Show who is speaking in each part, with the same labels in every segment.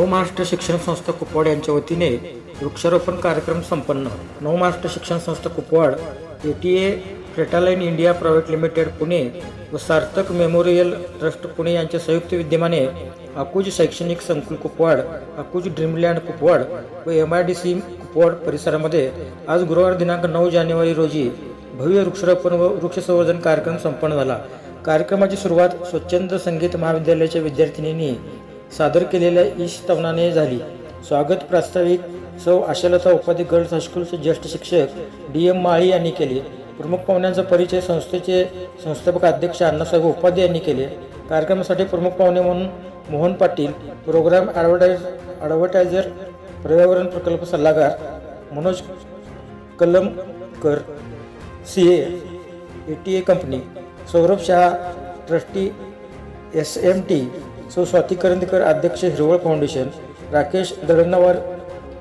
Speaker 1: नवमहाराष्ट्र शिक्षण संस्था कुपवाड यांच्या वतीने वृक्षारोपण कार्यक्रम संपन्न. Navmaharashtra Shikshan Sanstha Kupwad A T A Freightline India private limited Pune व सार्थक मेमोरियल ट्रस्ट पुणे यांच्या संयुक्त विद्यमाने अकुज शैक्षणिक संकुल कुपवाड अकुज ड्रीमलँड कुपवाड व M I D C Kupwad परिसरामध्ये आज गुरुवार दिनांक नऊ जानेवारी रोजी भव्य वृक्षारोपण व वृक्षसंवर्धन कार्यक्रम संपन्न झाला. कार्यक्रमाची सुरुवात स्वच्छंद संगीत महाविद्यालयाच्या विद्यार्थिनींनी सादर केलेल्या ईश झाली. स्वागत प्रास्ताविक सौ आशालता उपाधी गर्ल्स हायस्कूलचे ज्येष्ठ शिक्षक डी एम माळी यांनी केले. प्रमुख पाहुण्यांचा परिचय संस्थेचे संस्थापक अध्यक्ष अण्णासाहेब उपाध्ये यांनी केले. कार्यक्रमासाठी प्रमुख पाहुणे म्हणून Mohan Patil program advertise advertiser पर्यावरण प्रकल्प सल्लागार Manoj Kalamkar C A A T A company Saurabh Shah trustee S M T सौ स्वाती करंदीकर अध्यक्ष हिरवळ फाउंडेशन राकेश दळणवार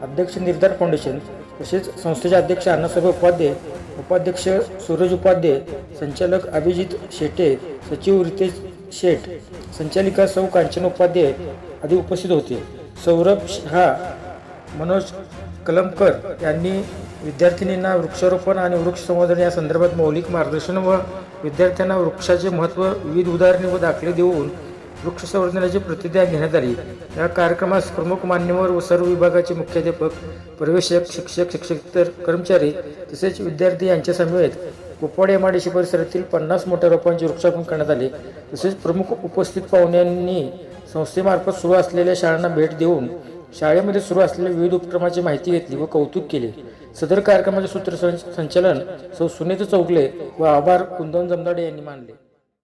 Speaker 1: अध्यक्ष निर्धार फाउंडेशन तसेच संस्थेचे अध्यक्ष अण्णासाहेब उपाध्ये उपाध्यक्ष सूरज उपाध्ये संचालक अभिजित शेटे सचिव रितेश शेठ संचालिका सौ कांचन उपाध्ये आदी उपस्थित होते. सौरभ शहा मनोज कलमकर यांनी विद्यार्थिनींना वृक्षारोपण आणि वृक्ष संवर्धन या संदर्भात मौलिक मार्गदर्शन व विद्यार्थ्यांना वृक्षाचे महत्त्व विविध उदाहरणे व दाखले देऊन वृक्ष संवर्धनाची प्रतिज्ञा घेण्यात आली. या कार्यक्रमास प्रमुख मान्यवर व सर्व विभागाचे मुख्याध्यापक प्रवेशक शिक्षक शिक्षकेतर कर्मचारी तसेच विद्यार्थी यांच्या समवेत कुपवाड एमआयडीसी परिसरातील पन्नास मोठ्या रोपांचे वृक्षारोपण करण्यात आले. तसेच प्रमुख उपस्थित पाहुण्यांनी संस्थेमार्फत सुरू असलेल्या शाळांना भेट देऊन शाळेमध्ये सुरू असलेल्या विविध उपक्रमाची माहिती घेतली व कौतुक केले. सदर कार्यक्रमाचे सूत्रसंचालन सौ सुनीत चौगले व आभार कुंदन जमदाडे यांनी मानले.